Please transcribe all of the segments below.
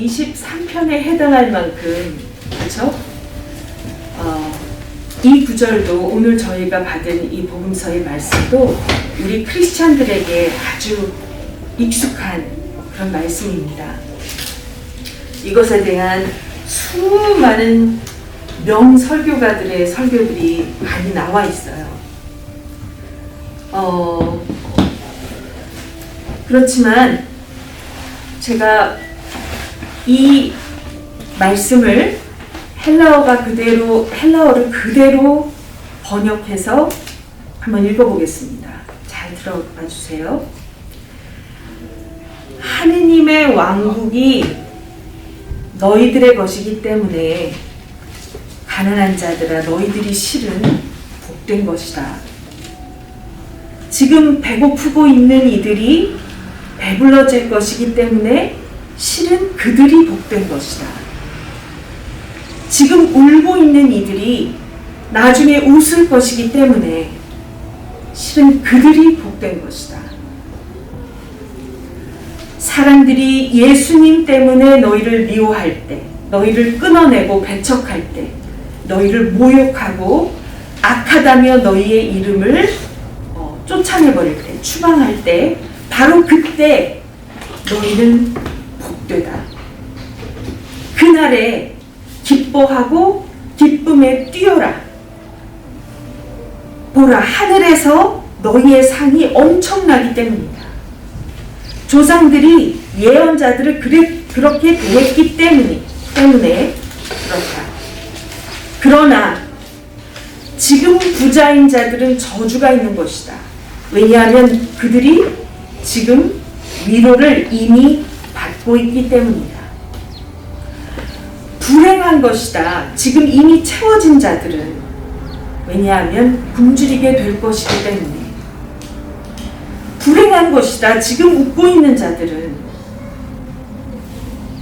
23편에 해당할 만큼 그렇죠? 어, 이 구절도 오늘 저희가 받은 이 복음서의 말씀도 우리 크리스찬들에게 아주 익숙한 그런 말씀입니다. 이것에 대한 수많은 명설교가들의 설교들이 많이 나와 있어요. 어, 그렇지만 제가 이 말씀을 헬라어가 그대로 헬라어를 그대로 번역해서 한번 읽어보겠습니다. 잘 들어봐 주세요. 하느님의 왕국이 너희들의 것이기 때문에 가난한 자들아 너희들이 실은 복된 것이다. 지금 배고프고 있는 이들이 배불러질 것이기 때문에 실은 그들이 복된 것이다. 지금 울고 있는 이들이 나중에 웃을 것이기 때문에 실은 그들이 복된 것이다. 사람들이 예수님 때문에 너희를 미워할 때, 너희를 끊어내고 배척할 때, 너희를 모욕하고 악하다며 너희의 이름을 어, 쫓아내버릴 때, 추방할 때, 바로 그때 너희는 복되다. 그날에 기뻐하고 기쁨에 뛰어라. 보라, 하늘에서 너희의 상이 엄청나기 때문이다. 조상들이 예언자들을 그래, 그렇게 대했기 때문에, 때문에 그렇다. 그러나 지금 부자인 자들은 저주가 있는 것이다. 왜냐하면 그들이 지금 위로를 이미 받고 있기 때문이다. 불행한 것이다. 지금 이미 채워진 자들은 왜냐하면 굶주리게 될 것이기 때문에 불행한 것이다. 지금 웃고 있는 자들은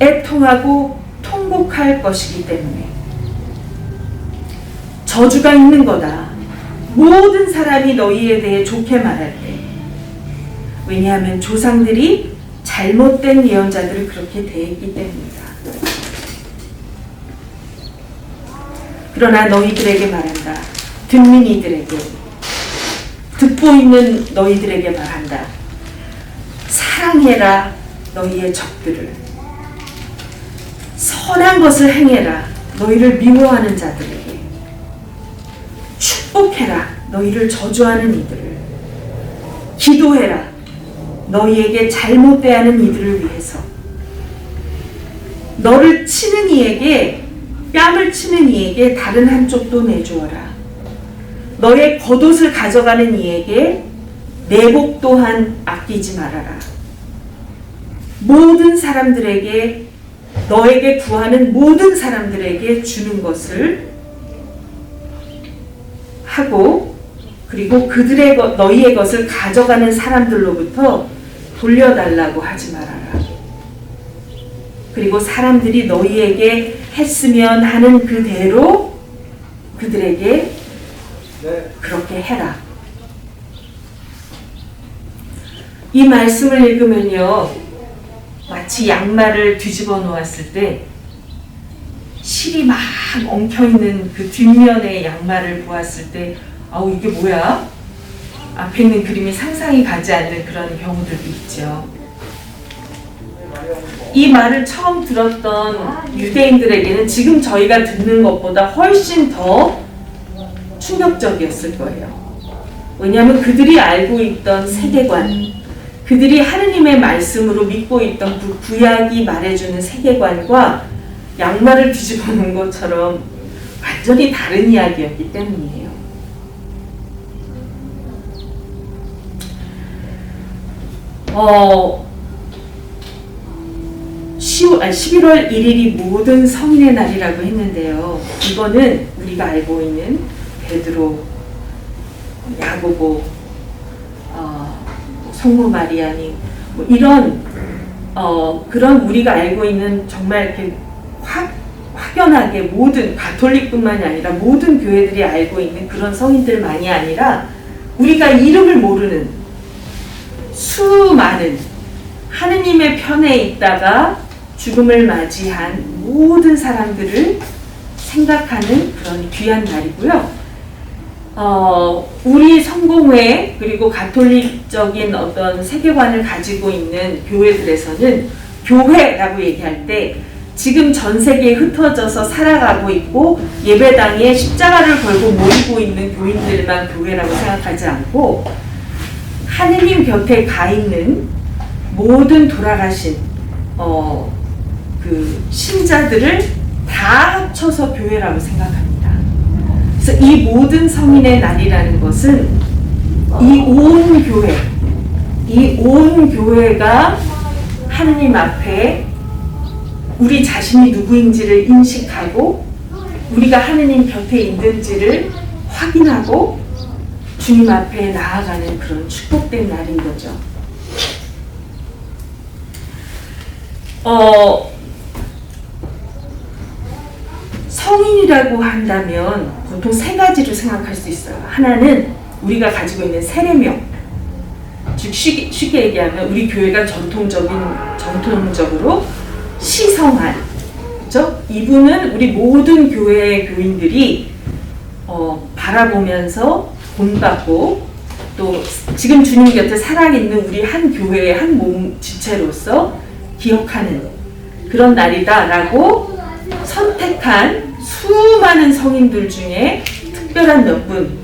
애통하고 통곡할 것이기 때문에 저주가 있는 거다. 모든 사람이 너희에 대해 좋게 말할 때 왜냐하면 조상들이 잘못된 예언자들을 그렇게 대했기 때문이다. 그러나 너희들에게 말한다. 듣는 이들에게 듣고 있는 너희들에게 말한다. 사랑해라 너희의 적들을 선한 것을 행해라 너희를 미워하는 자들에게 축복해라 너희를 저주하는 이들을 기도해라 너희에게 잘못 대하는 이들을 위해서 너를 치는 이에게 뺨을 치는 이에게 다른 한쪽도 내주어라 너의 겉옷을 가져가는 이에게 내복 또한 아끼지 말아라. 모든 사람들에게 너에게 구하는 모든 사람들에게 주는 것을 하고 그리고 그들의 것, 너희의 것을 가져가는 사람들로부터 돌려달라고 하지 말아라. 그리고 사람들이 너희에게 했으면 하는 그대로 그들에게 그렇게 해라. 이 말씀을 읽으면요, 마치 양말을 뒤집어 놓았을 때 실이 막 엉켜 있는 그 뒷면의 양말을 보았을 때, 아우 이게 뭐야? 앞에 있는 그림이 상상이 가지 않는 그런 경우들도 있죠. 이 말을 처음 들었던 유대인들에게는 지금 저희가 듣는 것보다 훨씬 더 충격적이었을 거예요. 왜냐하면 그들이 알고 있던 세계관, 그들이 하느님의 말씀으로 믿고 있던 그 구약이 말해주는 세계관과 양말을 뒤집어 놓은 것처럼 완전히 다른 이야기였기 때문이에요. 어, 10, 아니, 11월 1일이 모든 성인의 날이라고 했는데요. 이거는 우리가 알고 있는 베드로, 야고보, 어, 성모 마리아니 뭐 이런 어, 그런 우리가 알고 있는 정말 이렇게 확 확연하게 모든 가톨릭뿐만이 아니라 모든 교회들이 알고 있는 그런 성인들만이 아니라 우리가 이름을 모르는 수많은 하느님의 편에 있다가 죽음을 맞이한 모든 사람들을 생각하는 그런 귀한 날이고요. 어, 우리 성공회 그리고 가톨릭적인 어떤 세계관을 가지고 있는 교회들에서는 교회라고 얘기할 때 지금 전 세계에 흩어져서 살아가고 있고 예배당에 십자가를 걸고 모이고 있는 교인들만 교회라고 생각하지 않고 하느님 곁에 가 있는 모든 돌아가신 어, 그 신자들을 다 합쳐서 교회라고 생각합니다. 그래서 이 모든 성인의 날이라는 것은 이 온 교회, 이 온 교회가 하느님 앞에 우리 자신이 누구인지를 인식하고 우리가 하느님 곁에 있는지를 확인하고 주님 앞에 나아가는 그런 축복된 날인 거죠. 어, 성인이라고 한다면 보통 세 가지로 생각할 수 있어요. 하나는 우리가 가지고 있는 세례명. 즉 쉽게, 쉽게 얘기하면 우리 교회가 전통적인 전통적으로 시성한 그죠? 이분은 우리 모든 교회의 교인들이 어, 바라보면서 본받고 또 지금 주님 곁에 살아있는 우리 한 교회의 한 몸 지체로서 기억하는 그런 날이다라고 선택한 수많은 성인들 중에 특별한 몇 분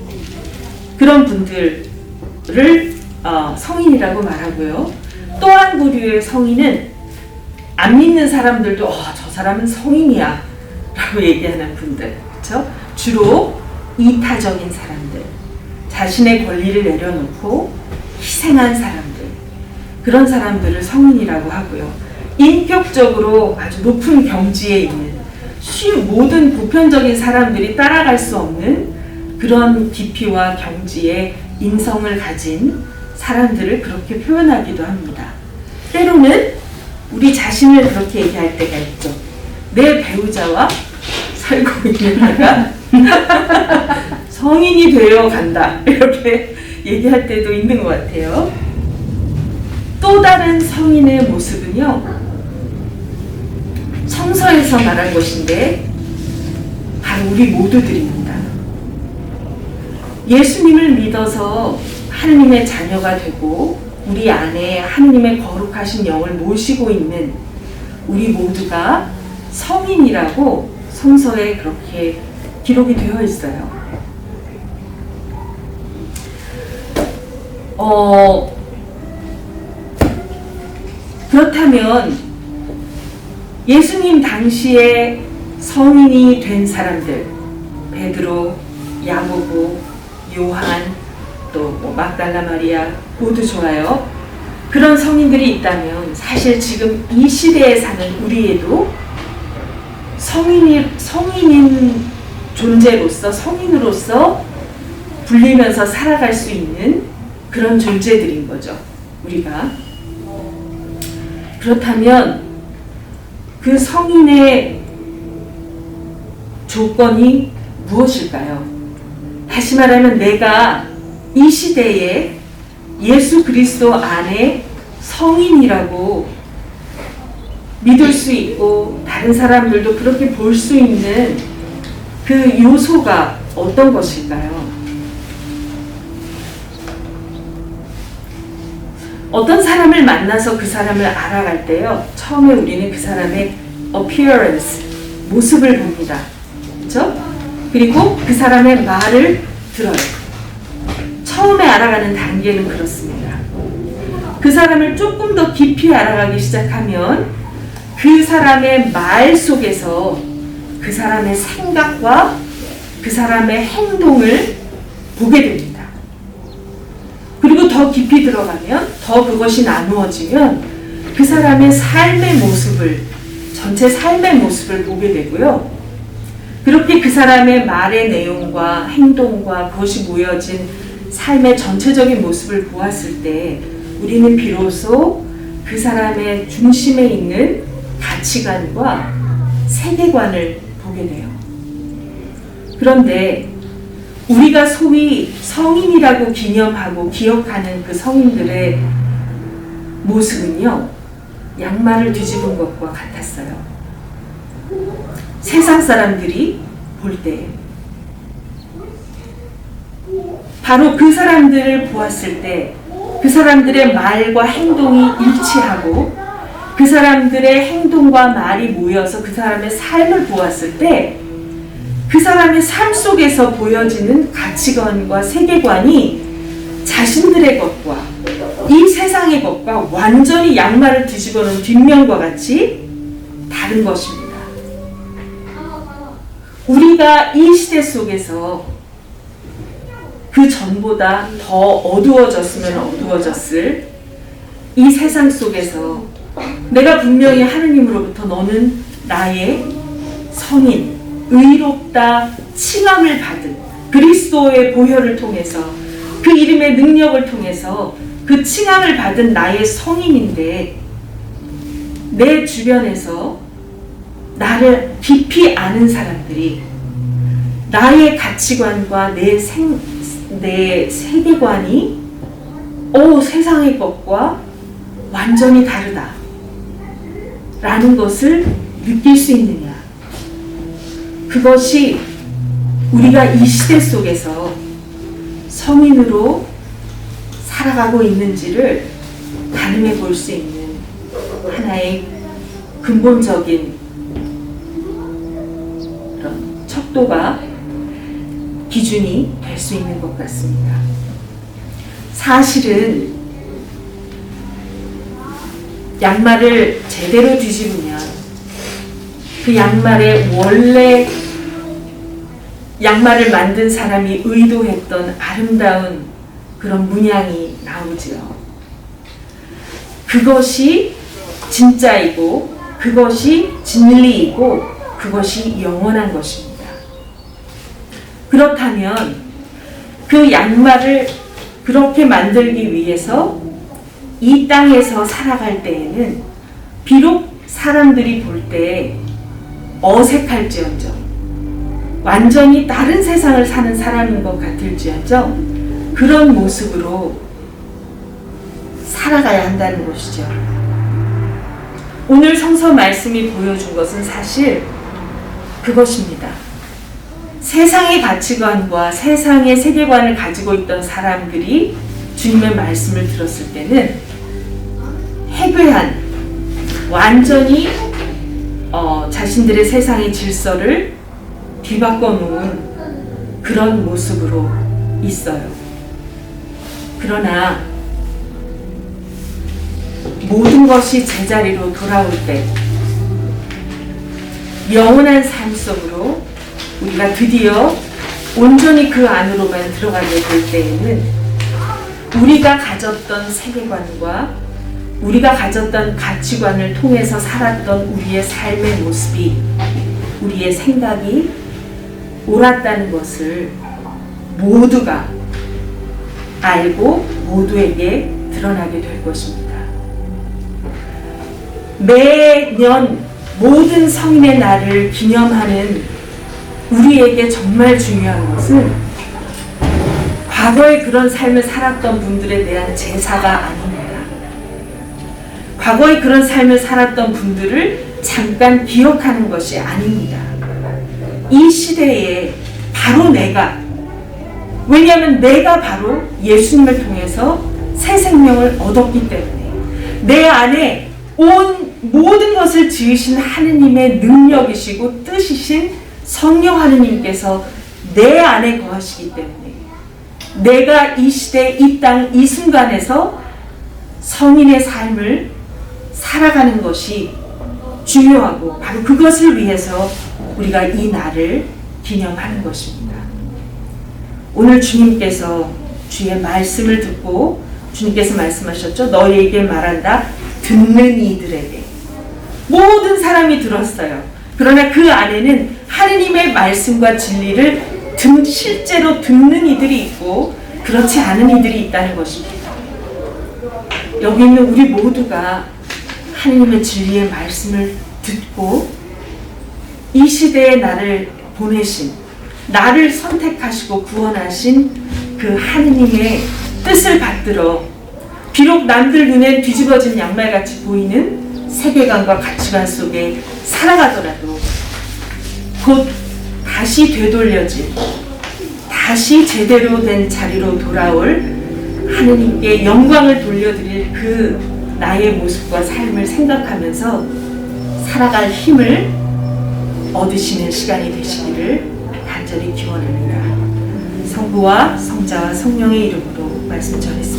그런 분들을 어, 성인이라고 말하고요. 또 한 부류의 성인은 안 믿는 사람들도 어, 저 사람은 성인이야 라고 얘기하는 분들 그렇죠? 주로 이타적인 사람들 자신의 권리를 내려놓고 희생한 사람들 그런 사람들을 성인이라고 하고요. 인격적으로 아주 높은 경지에 있는 쉬 모든 보편적인 사람들이 따라갈 수 없는 그런 깊이와 경지의 인성을 가진 사람들을 그렇게 표현하기도 합니다. 때로는 우리 자신을 그렇게 얘기할 때가 있죠. 내 배우자와 살고 있는 내가 성인이 되어 간다. 이렇게 얘기할 때도 있는 것 같아요. 또 다른 성인의 모습은요, 성서에서 말한 것인데, 바로 우리 모두들입니다. 예수님을 믿어서 하느님의 자녀가 되고, 우리 안에 하느님의 거룩하신 영을 모시고 있는 우리 모두가 성인이라고 성서에 그렇게 기록이 되어 있어요. 어, 그렇다면 예수님 당시에 성인이 된 사람들, 베드로, 야고보, 요한, 또뭐 막달라 마리아 모두 좋아요. 그런 성인들이 있다면 사실 지금 이 시대에 사는 우리에도 성인이 성인인 존재로서 성인으로서 불리면서 살아갈 수 있는 그런 존재들인 거죠. 우리가 그렇다면 그 성인의 조건이 무엇일까요? 다시 말하면 내가 이 시대에 예수 그리스도 안에 성인이라고 믿을 수 있고 다른 사람들도 그렇게 볼 수 있는 그 요소가 어떤 것일까요? 어떤 사람을 만나서 그 사람을 알아갈 때요. 처음에 우리는 그 사람의 appearance, 모습을 봅니다. 그렇죠? 그리고 그 사람의 말을 들어요. 처음에 알아가는 단계는 그렇습니다. 그 사람을 조금 더 깊이 알아가기 시작하면 그 사람의 말 속에서 그 사람의 생각과 그 사람의 행동을 보게 됩니다. 더 깊이 들어가면 더 그것이 나누어지면 그 사람의 삶의 모습을 전체 삶의 모습을 보게 되고요. 그렇게 그 사람의 말의 내용과 행동과 그것이 모여진 삶의 전체적인 모습을 보았을 때 우리는 비로소 그 사람의 중심에 있는 가치관과 세계관을 보게 돼요. 그런데 우리가 소위 성인이라고 기념하고 기억하는 그 성인들의 모습은요, 양 양말을 뒤집은 것과 같았어요. 세상 사람들이 볼 때. 바로 그 사람들을 보았을 때, 그 사람들의 말과 행동이 일치하고, 그 사람들의 행동과 말이 모여서 그 사람의 삶을 보았을 때, 그 사람의 삶 속에서 보여지는 가치관과 세계관이 자신들의 것과 이 세상의 것과 완전히 양말을 뒤집어 놓은 뒷면과 같이 다른 것입니다. 우리가 이 시대 속에서 그 전보다 더 어두워졌으면 어두워졌을 이 세상 속에서 내가 분명히 하느님으로부터 너는 나의 성인, 의롭다 칭함을 받은 그리스도의 보혈을 통해서 그 이름의 능력을 통해서 그 칭함을 받은 나의 성인인데 내 주변에서 나를 깊이 아는 사람들이 나의 가치관과 내 생, 내 세계관이 오 세상의 것과 완전히 다르다 라는 것을 느낄 수 있느냐 그것이 우리가 이 시대 속에서 성인으로 살아가고 있는지를 가늠해 볼 수 있는 하나의 근본적인 그런 척도가 기준이 될 수 있는 것 같습니다. 사실은 양말을 제대로 뒤집으면 그 양말의 원래 양말을 만든 사람이 의도했던 아름다운 그런 문양이 나오지요. 그것이 진짜이고 그것이 진리이고 그것이 영원한 것입니다. 그렇다면 그 양말을 그렇게 만들기 위해서 이 땅에서 살아갈 때에는 비록 사람들이 볼 때 어색할지언정 완전히 다른 세상을 사는 사람인 것 같을지언정 그런 모습으로 살아가야 한다는 것이죠. 오늘 성서 말씀이 보여준 것은 사실 그것입니다. 세상의 가치관과 세상의 세계관을 가지고 있던 사람들이 주님의 말씀을 들었을 때는 해괴한 완전히 어, 자신들의 세상의 질서를 뒤바꿔 놓은 그런 모습으로 있어요. 그러나 모든 것이 제자리로 돌아올 때 영원한 삶 속으로 우리가 드디어 온전히 그 안으로만 들어가게 될 때에는 우리가 가졌던 세계관과 우리가 가졌던 가치관을 통해서 살았던 우리의 삶의 모습이 우리의 생각이 옳았다는 것을 모두가 알고 모두에게 드러나게 될 것입니다. 매년 모든 성인의 날을 기념하는 우리에게 정말 중요한 것은 과거에 그런 삶을 살았던 분들에 대한 제사가 아닙니다. 과거에 그런 삶을 살았던 분들을 잠깐 기억하는 것이 아닙니다. 이 시대에 바로 내가 왜냐하면 내가 바로 예수님을 통해서 새 생명을 얻었기 때문에 내 안에 온 모든 것을 지으신 하느님의 능력이시고 뜻이신 성령 하느님께서 내 안에 거하시기 때문에 내가 이 시대 이 땅 이 순간에서 성인의 삶을 살아가는 것이 중요하고 바로 그것을 위해서 우리가 이 날을 기념하는 것입니다. 오늘 주님께서 주의 말씀을 듣고 주님께서 말씀하셨죠. 너희에게 말한다. 듣는 이들에게. 모든 사람이 들었어요. 그러나 그 안에는 하느님의 말씀과 진리를 듣, 실제로 듣는 이들이 있고 그렇지 않은 이들이 있다는 것입니다. 여기 있는 우리 모두가 하느님의 진리의 말씀을 듣고 이 시대에 나를 보내신 나를 선택하시고 구원하신 그 하느님의 뜻을 받들어 비록 남들 눈엔 뒤집어진 양말같이 보이는 세계관과 가치관 속에 살아가더라도 곧 다시 되돌려진 다시 제대로 된 자리로 돌아올 하느님께 영광을 돌려드릴 그 나의 모습과 삶을 생각하면서 살아갈 힘을 얻으시는 시간이 되시기를 간절히 기원합니다. 성부와 성자와 성령의 이름으로 말씀 전했습니다.